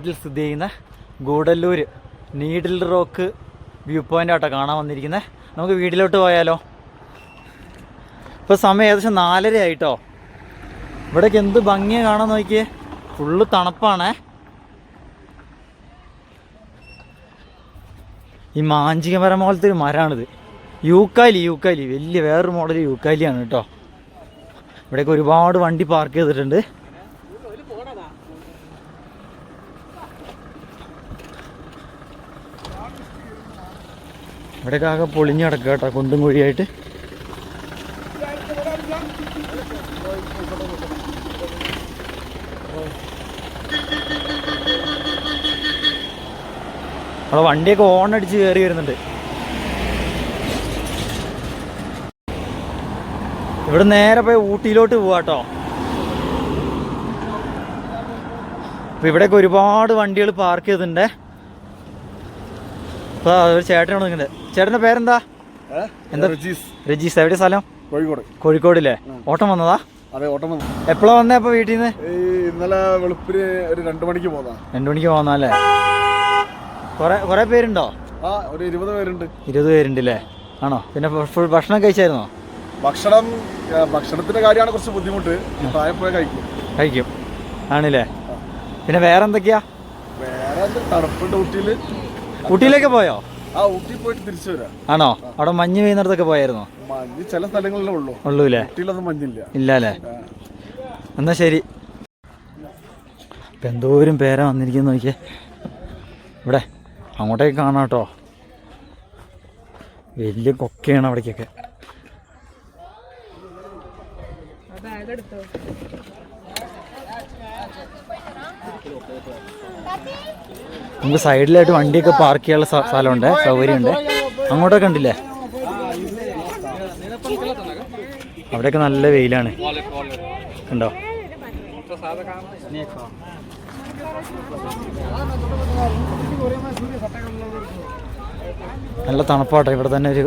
നാട്ടിൽ സ്ഥിതി ചെയ്യുന്ന Gudalur needle rock view point ആട്ടോ കാണാൻ വന്നിരിക്കുന്നത് നമുക്ക് വീട്ടിലോട്ട് പോയാലോ? ഇപ്പോൾ സമയം ഏകദേശം നാലര ആയിട്ടോ. ഇവിടേക്ക് എന്ത് ഭംഗിയാണ് കാണാൻ നോക്കിയേ? ഫുള്ള് തണുപ്പാണേ. ഈ മാഞ്ചിക മരം പോലത്തെ ഒരു മരമാണിത് യൂക്കാലി യൂക്കാലി. വലിയ വേറൊരു മോഡൽ യൂക്കാലിയാണ് കേട്ടോ. ഇവിടെയൊക്കെ ഒരുപാട് വണ്ടി പാർക്ക് ചെയ്തിട്ടുണ്ട്. ഇവിടെയൊക്കെ ആകെ പൊളിഞ്ഞ് കിടക്കുക കേട്ടോ കുണ്ടും കുഴിയായിട്ട്. അവിടെ വണ്ടിയൊക്കെ ഓൺ അടിച്ച് കയറി വരുന്നുണ്ട്. ഇവിടെ നേരെ പോയി ഊട്ടിയിലോട്ട് പോവാട്ടോ അപ്പൊ ഇവിടെയൊക്കെ ഒരുപാട് വണ്ടികൾ പാർക്ക് ചെയ്തിട്ടുണ്ട്. അപ്പൊ ഒരു ചേട്ടനാണ് നിൽക്കുന്നത് ചേട്ടന്റെ പേരെന്താ? എന്താ? റജീസ്. രജീസ് എവിടെ സ്ഥലം? കോഴിക്കോട്. കോഴിക്കോടില്ലേ? ഓട്ടം വന്നതാ? അതെ ഓട്ടം വന്നു. എപ്പോഴാ വന്നേ അപ്പൊ വീട്ടിൽ നിന്ന് ഇന്നലെ വെളുപ്പിന് ഒരു രണ്ടു മണിക്ക് പോന്നാ രണ്ടു മണിക്ക് പോന്നല്ലേ കുറെ കുറെ പേരുണ്ടോ? ആ ഒരു ഇരുപത് പേരുണ്ട്. ഇരുപത് പേരുണ്ട് അല്ലേ ആണോ? പിന്നെ ഫുൾ ഭക്ഷണം കഴിച്ചായിരുന്നോ? ഭക്ഷണം ഭക്ഷണത്തിന്റെ കാര്യമാണ് കുറച്ച് ബുദ്ധിമുട്ട്. പോയാൽ കഴിക്കും. കഴിക്കും. ആണല്ലേ? പിന്നെ വേറെ എന്തൊക്കെയാ? വേറെ തണുപ്പുണ്ട് ഊട്ടിയിൽ ഊട്ടിയിലേക്ക് പോയോ? ആ ഊട്ടി പോയിട്ട് തിരിച്ചു വരാം. ആണോ? അവിടെ മഞ്ഞ് പെയ്യുന്നിടത്തൊക്കെ പോയായിരുന്നോ? മഞ്ഞ് ചില സ്ഥലങ്ങളിലേ ഉള്ളൂ. ഉള്ളൂ അല്ലേ ഊട്ടിയിലൊന്നും മഞ്ഞില്ല. ഇല്ല അല്ലേ എന്നാ ശരി. ഇപ്പം എന്തോരും പേരാ വന്നിരിക്കുന്ന നോക്കിയേ. ഇവിടെ അങ്ങോട്ടേക്ക് കാണാം കേട്ടോ. വലിയ കൊക്കയാണ് അവിടേക്കൊക്കെ. നമുക്ക് സൈഡിലായിട്ട് വണ്ടിയൊക്കെ പാർക്ക് ചെയ്യാനുള്ള സ്ഥ- സ്ഥലമുണ്ട് സൗകര്യമുണ്ട്. അങ്ങോട്ടൊക്കെ ഉണ്ടില്ലേ അവിടെയൊക്കെ നല്ല വെയിലാണ്. ഉണ്ടോ നല്ല തണുപ്പാട്ടോ. ഇവിടെ തന്നെ ഒരു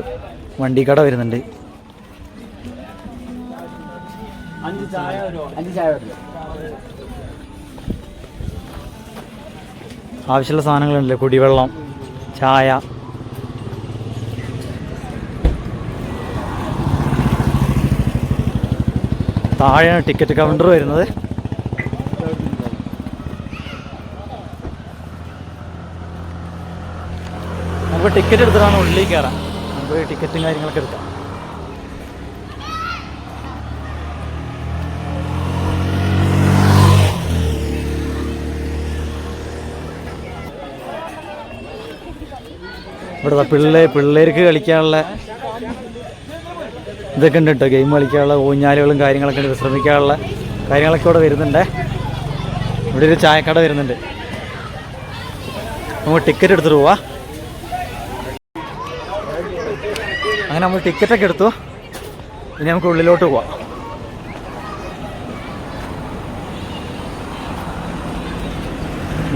വണ്ടിക്കട വരുന്നുണ്ട്. ആവശ്യമുള്ള സാധനങ്ങളുണ്ട് കുടിവെള്ളം ചായ. താഴെയാണ് ടിക്കറ്റ് കൗണ്ടർ വരുന്നത്. നമുക്ക് ടിക്കറ്റ് എടുത്തിട്ടാണ് ഉള്ളിൽ കയറാം നമുക്ക് ടിക്കറ്റും കാര്യങ്ങളൊക്കെ എടുക്കാം. ഇവിടെ പിള്ളേർ പിള്ളേ പിള്ളേർക്ക് കളിക്കാനുള്ള ഇതൊക്കെ ഉണ്ട് കേട്ടോ. ഗെയിം കളിക്കാനുള്ള ഊഞ്ഞാലുകളും കാര്യങ്ങളൊക്കെ ഉണ്ട്. വിശ്രമിക്കാനുള്ള കാര്യങ്ങളൊക്കെ ഇവിടെ വരുന്നുണ്ട്. ഇവിടെ ഒരു ചായക്കട വരുന്നുണ്ട്. നമ്മൾ ടിക്കറ്റ് എടുത്തിട്ട് പോവാ. അങ്ങനെ നമ്മൾ ടിക്കറ്റൊക്കെ എടുത്തു. ഇനി നമുക്ക് ഉള്ളിലോട്ട് പോവാം.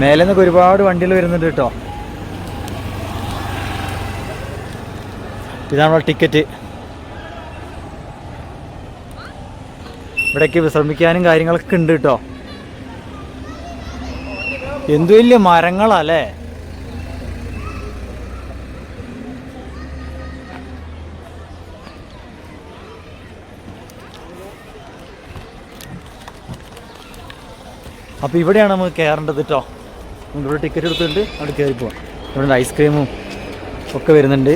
മേലെ നിന്നൊക്കെ ഒരുപാട് വണ്ടികൾ വരുന്നുണ്ട് കേട്ടോ. ഇതാണ് ടിക്കറ്റ് ഇവിടേക്ക് വിശ്രമിക്കാനും കാര്യങ്ങളൊക്കെ ഉണ്ട് കേട്ടോ. എന്തു വലിയ മരങ്ങളല്ലേ? അപ്പോൾ ഇവിടെയാണ് നമുക്ക് കയറേണ്ടത് കേട്ടോ. നമുക്ക് ടിക്കറ്റ് എടുത്തിട്ട് അവിടെ കയറി പോവാം ഇവിടെ ഐസ്ക്രീമും ഒക്കെ വരുന്നുണ്ട്.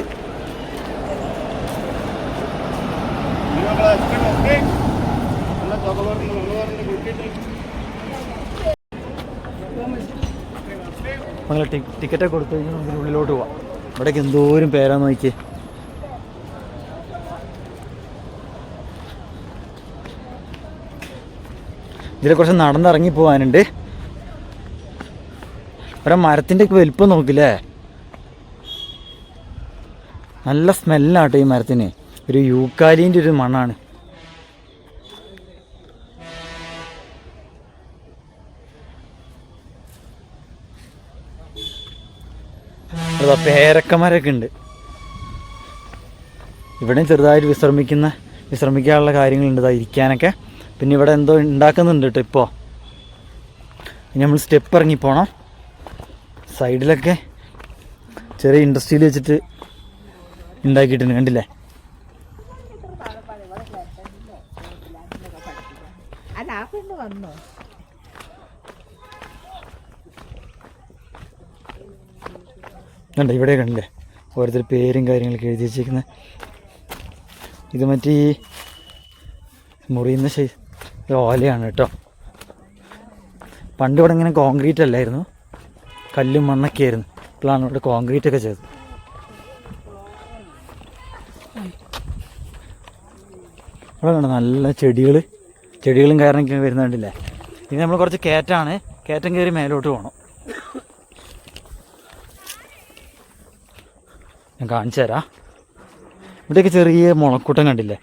നിങ്ങൾ ടിക്കറ്റൊക്കെ കൊടുത്തു കഴിഞ്ഞാൽ നമുക്ക് ഉള്ളിലോട്ട് പോവാം. ഇവിടേക്ക് എന്തോരം പേരാന്ന് നോക്കി ഇതിലെ കുറച്ച് നടന്നിറങ്ങി പോകാനുണ്ട് ഒരു മരത്തിന്റെ ഒക്കെ വലിപ്പം നോക്കില്ലേ? നല്ല സ്മെല്ലാട്ടോ ഈ മരത്തിന്. ഒരു യൂക്കാലിന്റെ ഒരു മണ്ണാണ് അതാ പേരക്കമരൊക്കെ ഉണ്ട് ഇവിടെയും ചെറുതായിട്ട് വിശ്രമിക്കുന്ന വിശ്രമിക്കാനുള്ള കാര്യങ്ങളുണ്ട് ഇതാ ഇരിക്കാനൊക്കെ. പിന്നെ ഇവിടെ എന്തോ ഉണ്ടാക്കുന്നുണ്ട് കേട്ടോ ഇപ്പോൾ ഇനി നമ്മൾ സ്റ്റെപ്പ് ഇറങ്ങി പോകണം സൈഡിലൊക്കെ ചെറിയ ഇൻഡസ്ട്രിയിൽ വെച്ചിട്ട് ഉണ്ടാക്കിയിട്ടുണ്ട് കണ്ടില്ലേ? അല്ല ആ പെണ്ണ് വന്നോ? കണ്ടോ ഇവിടെ കണ്ടില്ലേ ഓരോരുത്തർ പേരും കാര്യങ്ങളൊക്കെ എഴുതി വെച്ചിരിക്കുന്നത് ഇത് മറ്റേ മുറിയുന്ന ശൈ ഓലയാണ് കേട്ടോ. പണ്ട് ഇവിടെ ഇങ്ങനെ കോൺക്രീറ്റ് അല്ലായിരുന്നു. കല്ലും മണ്ണൊക്കെ ആയിരുന്നു. ഇപ്പോഴാണ് ഇവിടെ കോൺക്രീറ്റ് ഒക്കെ ചെയ്തത്. ഇവിടെ കണ്ടോ നല്ല ചെടികൾ ചെടികളും കയറൊക്കെ വരുന്നുണ്ടല്ലേ. ഇനി നമ്മൾ കുറച്ച് കയറ്റാണ്. കയറ്റം കയറി മേലോട്ട് പോകണം ഞാൻ കാണിച്ചു തരാം. ഇവിടെയൊക്കെ ചെറിയ മുളക്കൂട്ടം കണ്ടില്ലേ?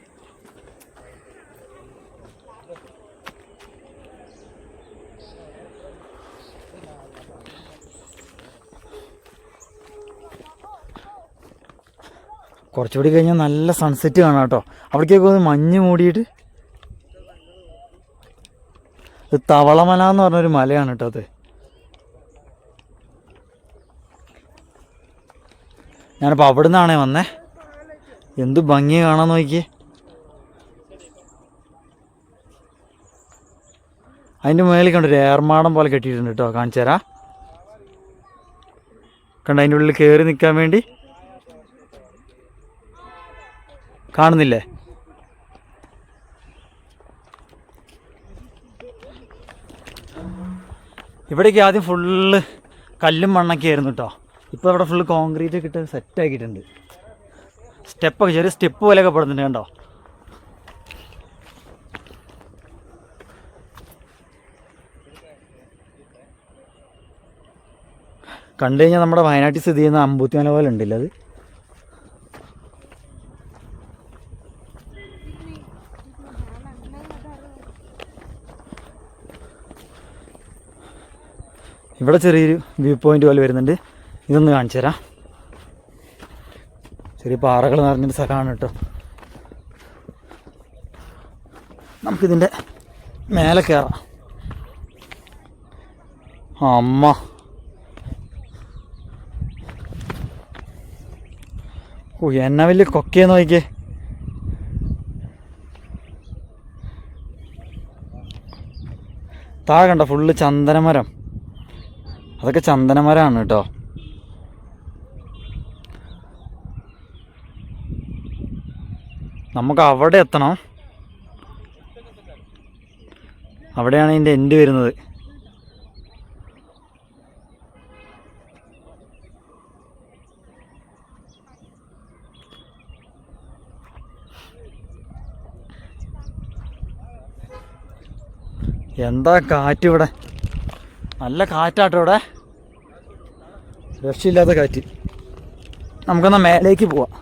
കുറച്ചുകൂടി കഴിഞ്ഞാൽ നല്ല സൺസെറ്റ് കാണാം കേട്ടോ. അവിടേക്കൊക്കെ ഒന്ന് മഞ്ഞ് മൂടിയിട്ട് തവളമല എന്ന് പറഞ്ഞൊരു മലയാണ് കേട്ടോ അത്. ഞാനിപ്പോൾ അവിടെ നിന്നാണേ വന്നേ. എന്ത് ഭംഗി കാണാൻ നോക്കി അതിന്റെ മേളിൽ കണ്ടൊരു ഏർമാടം പോലെ കെട്ടിയിട്ടുണ്ട് കേട്ടോ കാണിച്ചു തരാം. കണ്ട അതിന്റെ ഉള്ളിൽ കയറി നിൽക്കാൻ വേണ്ടി. കാണുന്നില്ലേ? ഇവിടേക്ക് ആദ്യം ഫുള്ള് കല്ലും മണ്ണൊക്കെ ആയിരുന്നു കേട്ടോ ഇപ്പോൾ ഇവിടെ ഫുള്ള് കോൺക്രീറ്റ് ഒക്കെ ഇട്ട് സെറ്റ് ആക്കിയിട്ടുണ്ട്. സ്റ്റെപ്പൊക്കെ ചെറിയ സ്റ്റെപ്പ് പോലെയൊക്കെ പെടുന്നുണ്ട് കണ്ടോ? കണ്ടു കഴിഞ്ഞാൽ നമ്മുടെ വയനാട്ടിൽ സ്ഥിതി ചെയ്യുന്ന അമ്പൂത്തിമല പോലെ ഉണ്ടല്ലോ അത്. ഇവിടെ ചെറിയൊരു വ്യൂ പോയിന്റ് പോലെ വരുന്നുണ്ട്. ഇതൊന്ന് കാണിച്ചു തരാം ചെറിയ പാറകൾ നിറഞ്ഞൊരു സ്ഥലമാണ് കേട്ടോ. നമുക്കിതിന്റെ മേലെ കയറാം. അമ്മ. ഓ എന്നാ വലിയ കൊക്കയെന്ന് നോക്കിയേ. താഴെ കണ്ട ഫുള്ള് ചന്ദനമരം. അതൊക്കെ ചന്ദനമരമാണ് കേട്ടോ. നമുക്ക് അവിടെ എത്തണം. അവിടെയാണ് ഇതിന്റെ എൻഡ് വരുന്നത്. എന്താ കാറ്റ് ഇവിടെ? നല്ല കാറ്റാട്ടോ ഇവിടെ. രക്ഷയില്ലാത്ത കാറ്റ്. നമുക്കൊന്ന് മേലേക്ക് പോവാം.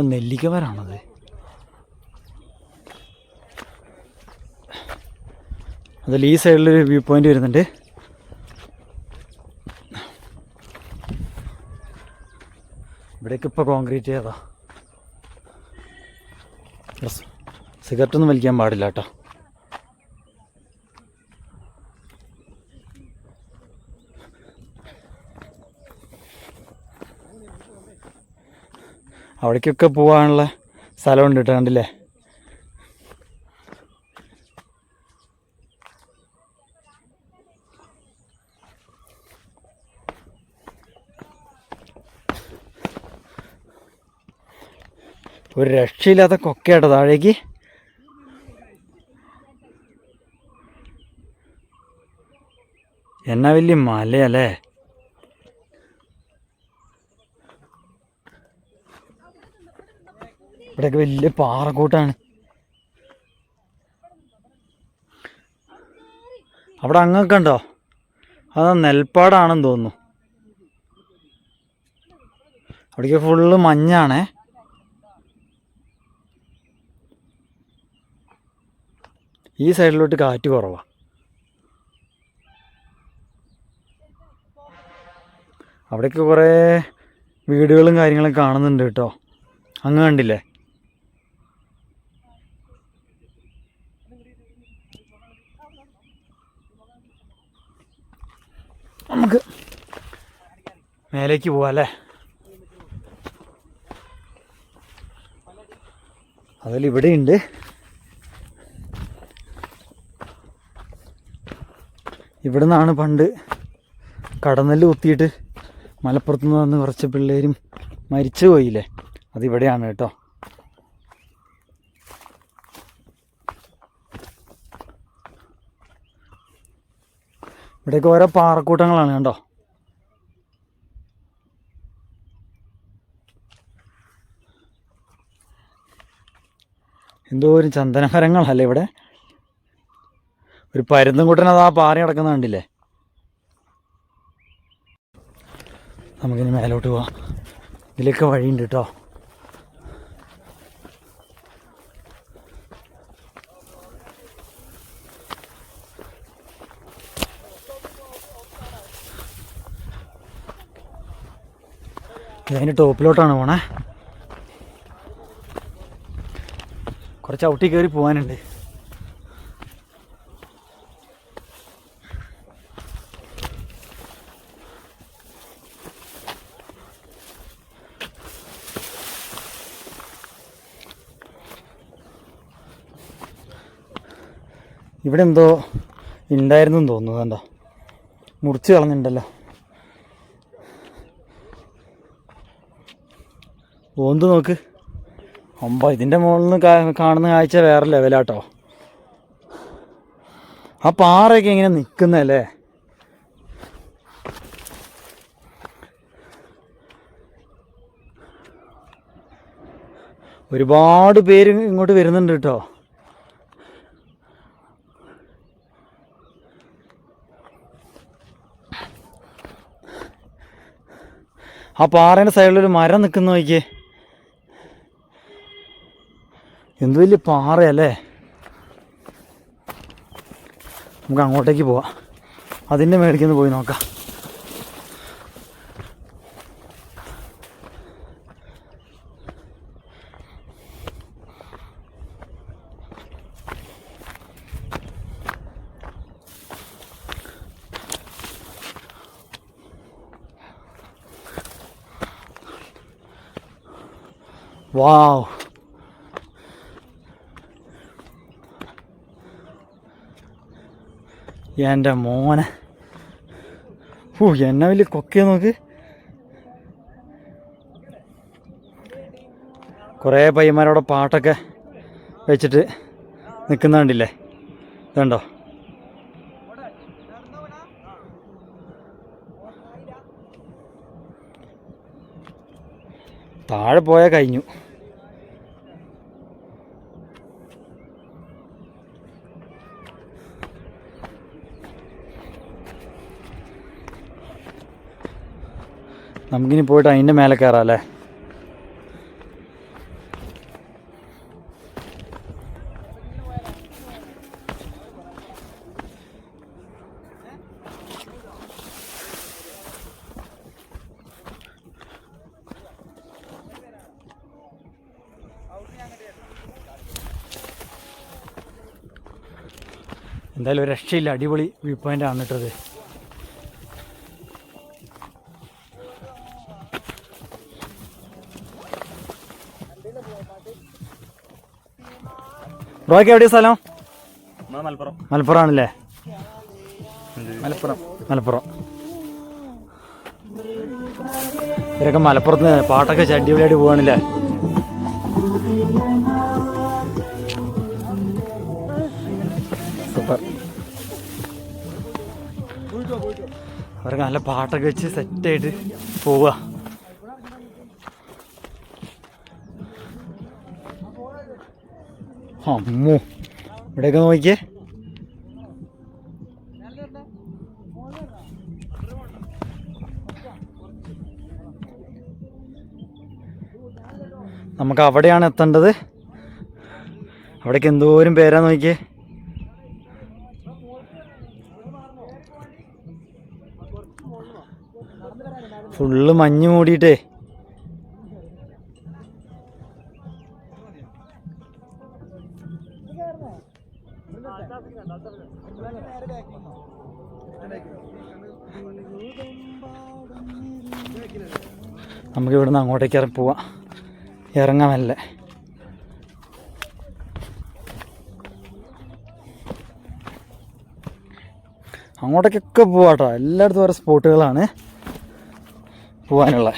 അത് നെല്ലിക്ക മരാണത് അതിൽ ഈ സൈഡിലൊരു വ്യൂ പോയിന്റ് വരുന്നുണ്ട്. ഇവിടേക്ക് ഇപ്പോൾ കോൺക്രീറ്റ് ചെയ്താ സിഗരറ്റ് ഒന്നും വലിക്കാൻ പാടില്ല കേട്ടോ. അവിടേക്കൊക്കെ പോകാനുള്ള സ്ഥലമുണ്ട് കേട്ടോ കണ്ടില്ലേ? ഒരു രക്ഷയില്ലാത്ത കൊക്കയാട്ടോ താഴേക്ക്. എന്നാ വലിയ മലയല്ലേ? ഇവിടെയൊക്കെ വലിയ പാറക്കൂട്ടാണ്. അവിടെ അങ്ങൊക്കെ ഉണ്ടോ? അത് നെൽപ്പാടാണെന്ന് തോന്നുന്നു. അവിടേക്ക് ഫുള്ള് മഞ്ഞാണേ. ഈ സൈഡിലോട്ട് കാറ്റ് കുറവാ. അവിടേക്ക് കുറേ വീടുകളും കാര്യങ്ങളും കാണുന്നുണ്ട് കേട്ടോ. അങ്ങ് കണ്ടില്ലേ? നമുക്ക് മേലേക്ക് പോവാം അല്ലേ? അതിൽ ഇവിടെയുണ്ട്. ഇവിടെ നിന്നാണ് പണ്ട് കടന്നൽ കുത്തിയിട്ട് മലപ്പുറത്ത് നിന്ന് വന്ന് കുറച്ച് പിള്ളേരും മരിച്ചു പോയില്ലേ? അതിവിടെയാണ് കേട്ടോ. ഇവിടെയൊക്കെ ഓരോ പാറക്കൂട്ടങ്ങളാണ് കണ്ടോ? എന്തോ ഒരു ചന്ദനമരങ്ങളല്ലേ ഇവിടെ? ഒരു പരുന്തും കൂട്ടനത് ആ പാറ കിടക്കുന്ന കണ്ടില്ലേ? നമുക്കിനി മേലോട്ട് പോവാം. ഇതിലൊക്കെ വഴിയുണ്ട് കേട്ടോ. ഇതിന്റെ ടോപ്പിലോട്ടാണ് പോണേ. കുറച്ച് ഔട്ടി കയറി പോകാനുണ്ട് ഇവിടെ എന്തോ ഉണ്ടായിരുന്നു തോന്നുന്നു എന്താ മുറിച്ച് കളഞ്ഞിട്ടുണ്ടല്ലോ. ഓന്ത് നോക്ക്. ഒമ്പ ഇതിന്റെ മുകളിൽ നിന്ന് കാണുന്ന കാഴ്ച വേറെ ലെവലാട്ടോ. ആ പാറയൊക്കെ ഇങ്ങനെ നിൽക്കുന്നല്ലേ ഒരുപാട് പേര് ഇങ്ങോട്ട് വരുന്നുണ്ട് കേട്ടോ. ആ പാറേന്റെ സൈഡിലൊരു മരം നിൽക്കുന്ന നോക്കിയേ. എന്ത് വലിയ പാറയല്ലേ? നമുക്ക് അങ്ങോട്ടേക്ക് പോവാം. അതിന്റെ മേടിക്കുന്ന പോയി നോക്കാം. വാവ്. എന്റെ മോനെ. ഓ എന്നെ വലിയ കൊക്കേ നോക്ക്. കുറേ പയ്യന്മാരവിടെ പാട്ടൊക്കെ വെച്ചിട്ട് നിൽക്കുന്ന കണ്ടില്ലേ? ഇതുണ്ടോ? താഴെ പോയാൽ കഴിഞ്ഞു. നമുക്കിനി പോയിട്ട് അതിന്റെ മേലെ കയറാം അല്ലേ? എന്തായാലും ഒരു രക്ഷയില്ല. അടിപൊളി വ്യൂ പോയിന്റ് ആണ് ഇട്ടത് ബ്രോയ്ക്ക് എവിടെയാ സ്ഥലം? മലപ്പുറം. മലപ്പുറം ആണല്ലേ മലപ്പുറം. മലപ്പുറം. ഇവരൊക്കെ മലപ്പുറത്ത് പാട്ടൊക്കെ അടിപൊളിയായിട്ട് പോവാണില്ലേ? സൂപ്പർ. അവരൊക്കെ നല്ല പാട്ടൊക്കെ വെച്ച് സെറ്റായിട്ട് പോവുക അമ്മോ ഇവിടെയൊക്കെ നോക്കിയേ നമുക്ക് അവിടെയാണ് എത്തേണ്ടത്. അവിടേക്ക് എന്തോരം പേരാ നോക്കിയേ ഫുള്ള് മഞ്ഞ് മൂടിയിട്ടേ. നമുക്ക് ഇവിടുന്ന് അങ്ങോട്ടേക്ക് ഇറങ്ങി പോവാം. ഇറങ്ങാമല്ലേ? അങ്ങോട്ടേക്കൊക്കെ പോവാട്ടോ. എല്ലായിടത്തും ഓരോ സ്പോട്ടുകളാണ് പോകാനുള്ള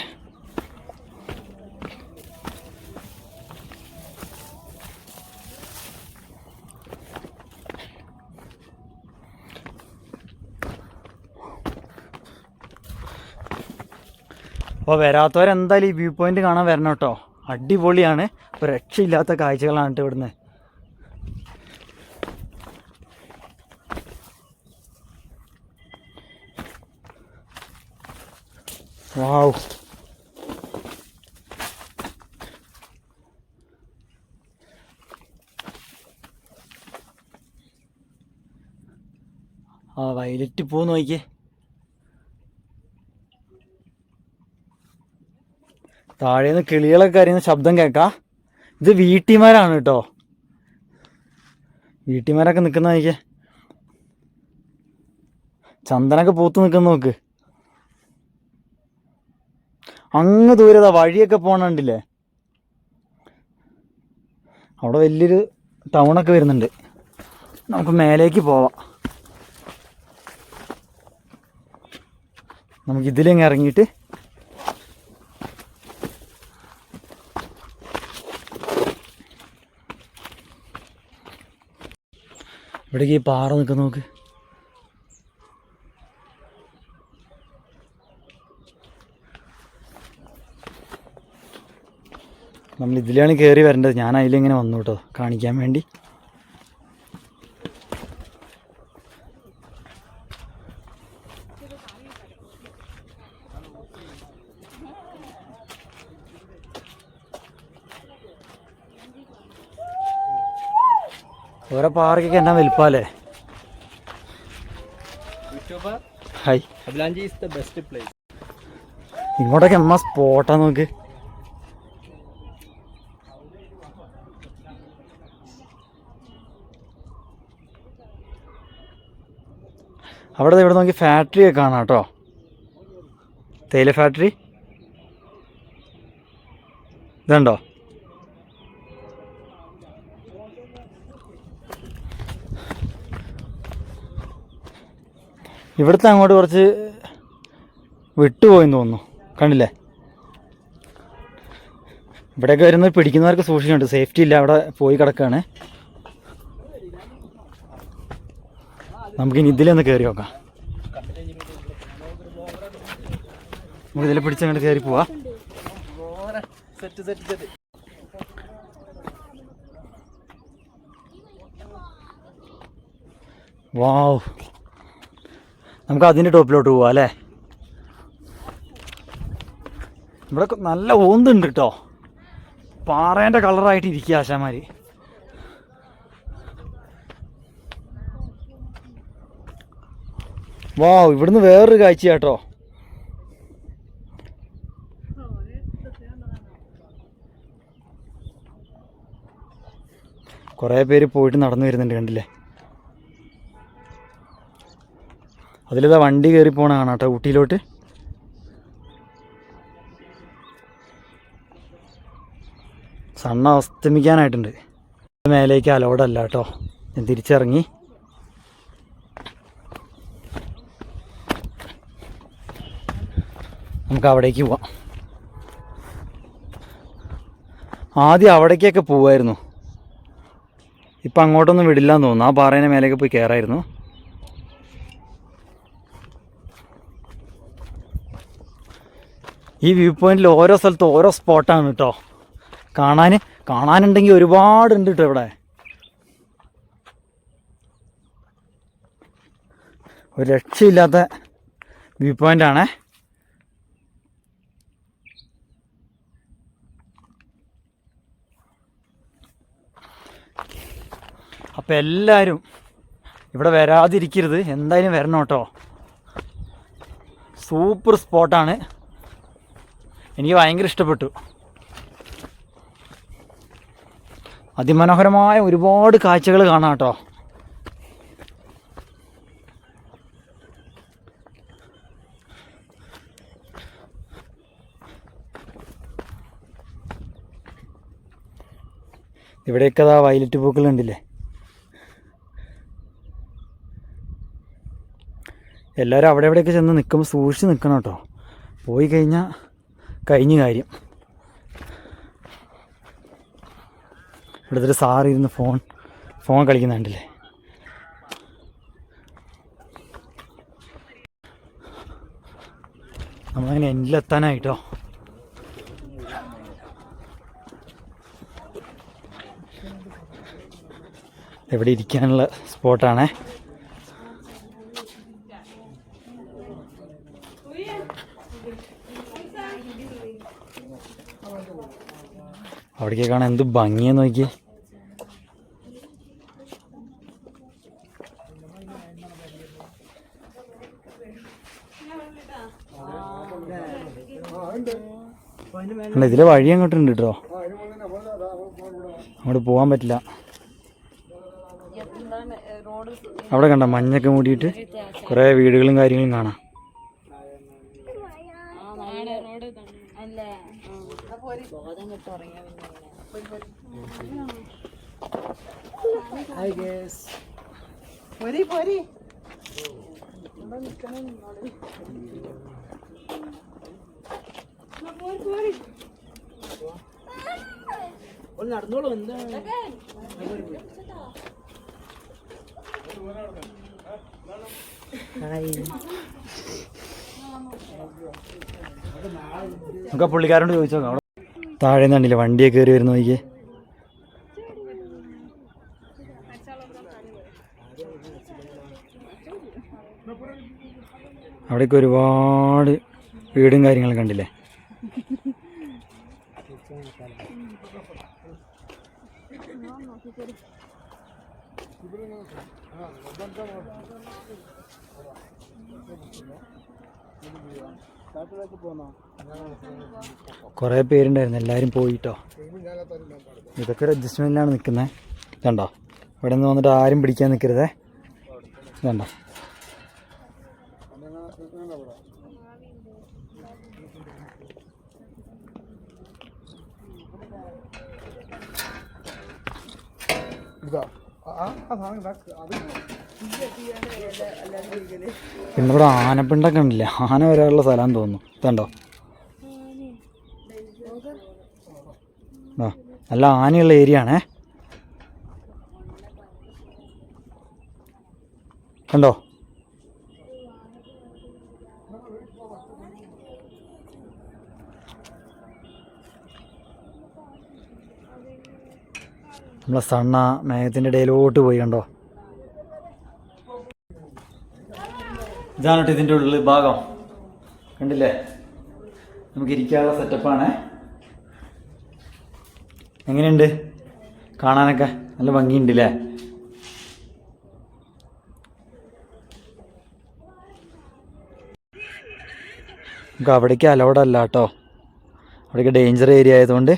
അപ്പോൾ വരാത്തവരെന്തായാലും ഈ വ്യൂ പോയിന്റ് കാണാൻ വരണം കേട്ടോ. അടിപൊളിയാണ്. ഒരു രക്ഷയില്ലാത്ത കാഴ്ചകളാണ് കേട്ടോ ഇവിടുന്ന്. വാവ്. ആ വയലറ്റ് പൂ നോക്കിയേ. താഴേന്ന് കിളികളൊക്കെ കരയുന്ന ശബ്ദം കേൾക്കാം ഇത് വീട്ടിമാരാണ് കേട്ടോ. വീട്ടിമാരൊക്കെ നിൽക്കുന്ന നോക്കിയേ ചന്ദനൊക്കെ പൂത്ത് നിൽക്കുന്ന നോക്ക്. അങ്ങ് ദൂരത വഴിയൊക്കെ പോണണ്ടില്ലേ അവിടെ വലിയൊരു ടൗണൊക്കെ വരുന്നുണ്ട്. നമുക്ക് മേലേക്ക് പോവാം. നമുക്ക് ഇതിലെങ്ങ് ഇറങ്ങിയിട്ട് ഇവിടേക്ക് ഈ പാറ നിൽക്കുന്ന നോക്ക്. നമ്മൾ ഇതിലാണ് കയറി വരേണ്ടത്. ഞാൻ അതിലിങ്ങനെ വന്നു കേട്ടോ. കാണിക്കാൻ വേണ്ടി. ഓരോ പാറയ്ക്കൊക്കെ എന്നാ വലിപ്പാലേ ഹായ്. ഇങ്ങോട്ടൊക്കെ എമ്മ സ്പോട്ടാ നോക്ക്. അവിടെ ഇവിടെ നോക്കി ഫാക്ടറി ഒക്കെ കാണാം കേട്ടോ. തേയില ഫാക്ടറി ഇതുണ്ടോ? ഇവിടുത്തെ അങ്ങോട്ട് കുറച്ച് വിട്ടുപോയെന്ന് തോന്നുന്നു. കണ്ടില്ലേ? ഇവിടെയൊക്കെ വരുന്നത് പിടിക്കുന്നവർക്ക് സൂക്ഷിക്കുന്നുണ്ട് സേഫ്റ്റി ഇല്ല അവിടെ പോയി കിടക്കുകയാണ് നമുക്കിനി ഇതിലൊന്ന് കയറി നോക്കാം. നമുക്ക് ഇതിൽ പിടിച്ചങ്ങോട്ട് കയറി പോവാ. വാവ് നമുക്ക് അതിന്റെ ടോപ്പിലോട്ട് പോവാം അല്ലേ? ഇവിടെ നല്ല ഓന്തുണ്ട് കേട്ടോ പാറേന്റെ കളറായിട്ട് ഇരിക്കുക ആശാമാർ വാ ഇവിടുന്ന് വേറൊരു കാഴ്ച കേട്ടോ കുറേ പേര് പോയിട്ട് നടന്നു വരുന്നുണ്ട് കണ്ടില്ലേ? അതിലിതാ വണ്ടി കയറി പോണ കാണാം കേട്ടോ ഊട്ടിയിലോട്ട്. സണ്ണ അസ്തമിക്കാനായിട്ടുണ്ട്. മേലേക്ക് അലോഡല്ല കേട്ടോ. ഞാൻ തിരിച്ചിറങ്ങി. നമുക്ക് അവിടേക്ക് പോവാം. ആദ്യം അവിടേക്കൊക്കെ പോവായിരുന്നു. ഇപ്പം അങ്ങോട്ടൊന്നും വിടില്ല എന്ന് തോന്നുന്നു. ആ പാറേനെ മേലേക്ക് പോയി കയറായിരുന്നു ഈ വ്യൂ പോയിന്റിൽ ഓരോ സ്ഥലത്ത് ഓരോ സ്പോട്ടാണ് കേട്ടോ കാണാൻ കാണാനുണ്ടെങ്കിൽ ഒരുപാടുണ്ട് കേട്ടോ ഇവിടെ. ഒരു രക്ഷയില്ലാത്ത വ്യൂ പോയിന്റ് ആണേ. അപ്പം എല്ലാവരും ഇവിടെ വരാതിരിക്കരുത്. എന്തായാലും വരണം കേട്ടോ സൂപ്പർ സ്പോട്ടാണ് എനിക്ക് ഭയങ്കര ഇഷ്ടപ്പെട്ടു. അതിമനോഹരമായ ഒരുപാട് കാഴ്ചകൾ കാണാം കേട്ടോ. ഇവിടെയൊക്കെ അതാ വയലറ്റ് പൂക്കൾ ഉണ്ടല്ലേ എല്ലാവരും അവിടെ എവിടെയൊക്കെ ചെന്ന് നിൽക്കുമ്പോൾ സൂക്ഷിച്ച് നിൽക്കണം കേട്ടോ. പോയി കഴിഞ്ഞാൽ കഴിഞ്ഞ കാര്യം. ഇവിടുത്തെ സാർ ഇരുന്ന് ഫോൺ ഫോൺ കളിക്കുന്നുണ്ടല്ലേ? നമ്മളങ്ങനെ എൻഡിലെത്താനായിട്ടോ? എവിടെ ഇരിക്കാനുള്ള സ്പോട്ടാണേ? അവിടേക്ക് കാണാൻ എന്ത് ഭംഗിയെന്ന് നോക്കിയേ. അല്ല ഇതിലെ വഴി അങ്ങോട്ടുണ്ട് കേട്ടോ അങ്ങോട്ട് പോകാൻ പറ്റില്ല. അവിടെ കണ്ട മഞ്ഞൊക്കെ മൂടിയിട്ട് കുറേ വീടുകളും കാര്യങ്ങളും കാണാം. പൊരി ഒന്ന് നടന്നോളൂ എന്താ? നമുക്ക് പുള്ളിക്കാരോട് ചോദിച്ചോ താഴെ നിന്നില്ല വണ്ടിയെ കയറി വരുന്ന നോക്കിയേ. അവിടേക്ക് ഒരുപാട് വീടും കാര്യങ്ങളും കണ്ടില്ലേ? കുറേ പേരുണ്ടായിരുന്നു. എല്ലാവരും പോയിട്ടോ. ഇതൊക്കെ ഒരു അഡ്ജസ്റ്റ്മെന്റിലാണ് നിൽക്കുന്നത് കണ്ടോ ഇവിടെ നിന്ന് വന്നിട്ട് ആരും പിടിക്കാൻ നിൽക്കരുതേ. കണ്ടോ പിന്നെ ഇവിടെ ആനപ്പിണ്ടൊക്കെ ഉണ്ടല്ലേ ആന വരാനുള്ള സ്ഥലം തോന്നുന്നു. ഇതുണ്ടോ ആ നല്ല ആനയുള്ള ഏരിയ ആണേ. കണ്ടോ? നമ്മളെ സണ്ണ മേഘത്തിന്റെ ഇടയിലോട്ട് പോയി കണ്ടോ? ഇതാണ് ഇതിന്റെ ഉള്ളിൽ ഭാഗം. കണ്ടില്ലേ? നമുക്ക് ഇരിക്കാനുള്ള സെറ്റപ്പാണ് എങ്ങനെയുണ്ട്? കാണാനൊക്കെ നല്ല ഭംഗിയുണ്ട് അല്ലേ നമുക്ക് അവിടേക്ക് അലൗഡ് കേട്ടോ അവിടേക്ക് ഡേഞ്ചർ ഏരിയ ആയതുകൊണ്ട്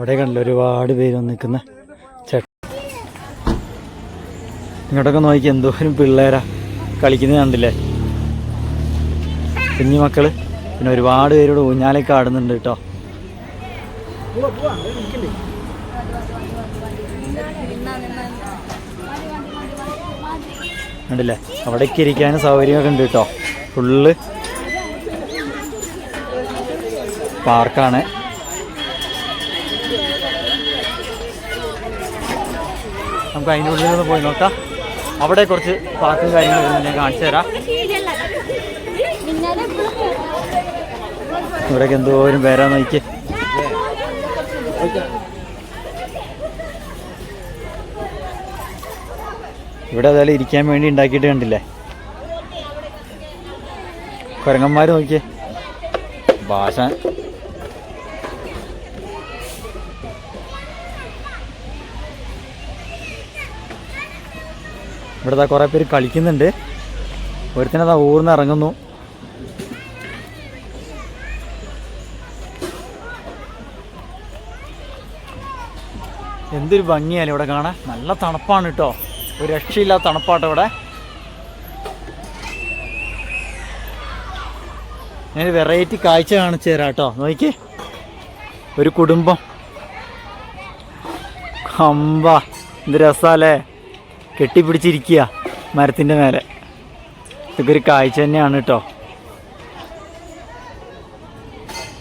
അവിടെ കണ്ടില്ല ഒരുപാട് പേര് വന്ന് നിൽക്കുന്ന ചേട്ടൻ ഇങ്ങോട്ടൊക്കെ നോക്കി എന്തോരം പിള്ളേരാ കളിക്കുന്നത് കണ്ടില്ലേ? കുഞ്ഞു മക്കൾ പിന്നെ ഒരുപാട് പേരോട് ഊഞ്ഞാലൊക്കെ ആടുന്നുണ്ട് കേട്ടോ. കണ്ടില്ലേ? അവിടേക്ക് ഇരിക്കാനും സൗകര്യമൊക്കെ ഉണ്ട് കേട്ടോ. ഫുള്ള് പാർക്കാണ്. നമുക്ക് അതിന്റെ ഉള്ളിൽ നിന്ന് പോയി നോക്കാം. അവിടെ കുറച്ച് പാർക്കും കാര്യങ്ങളും ഞാൻ കാണിച്ചു തരാം. ഇവിടേക്ക് എന്തോരം പേരാ നോക്കി ഇവിടെ അതായത് ഇരിക്കാൻ വേണ്ടി ഉണ്ടാക്കിയിട്ട് കണ്ടില്ലേ? കുരങ്ങന്മാർ നോക്കിയേ. ഭാഷ ഇവിടെ കുറേ പേര് കളിക്കുന്നുണ്ട്. ഒരുത്തിനതാ ഊർന്ന് ഇറങ്ങുന്നു. എന്തൊരു ഭംഗിയാലും ഇവിടെ കാണാൻ. നല്ല തണുപ്പാണ് കേട്ടോ. ഒരു രക്ഷയില്ലാത്ത തണുപ്പാട്ടോ ഇവിടെ. ഞാനൊരു വെറൈറ്റി കാഴ്ച കാണിച്ചു തരാം കേട്ടോ. നോക്കി. ഒരു കുടുംബം. അമ്പ എന്ത് രസാലേ കെട്ടിപ്പിടിച്ചിരിക്കുക മരത്തിന്റെ മേലെ. ഇതൊക്കെ ഒരു കാഴ്ച തന്നെയാണ് കേട്ടോ.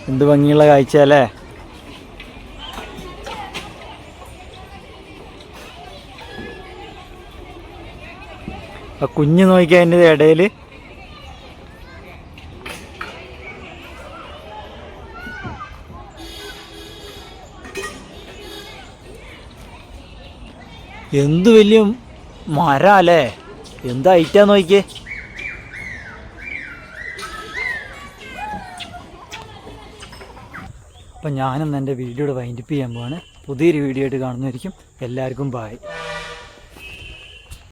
എന്ത് ഭംഗിയുള്ള കാഴ്ച അല്ലേ? ആ കുഞ്ഞ് നോക്കി അതിന്റെ ഇടയിൽ എന്ത് വലിയ മരം അല്ലേ നോക്കി ഐറ്റാ നോക്കിയേ അപ്പം ഞാനിന്ന് എന്റെ വീഡിയോയുടെ വൈൻഡപ്പ് ചെയ്യാൻ പോവാണ്. പുതിയൊരു വീഡിയോ ആയിട്ട് കാണുന്നതായിരിക്കും. എല്ലാവർക്കും ബായ്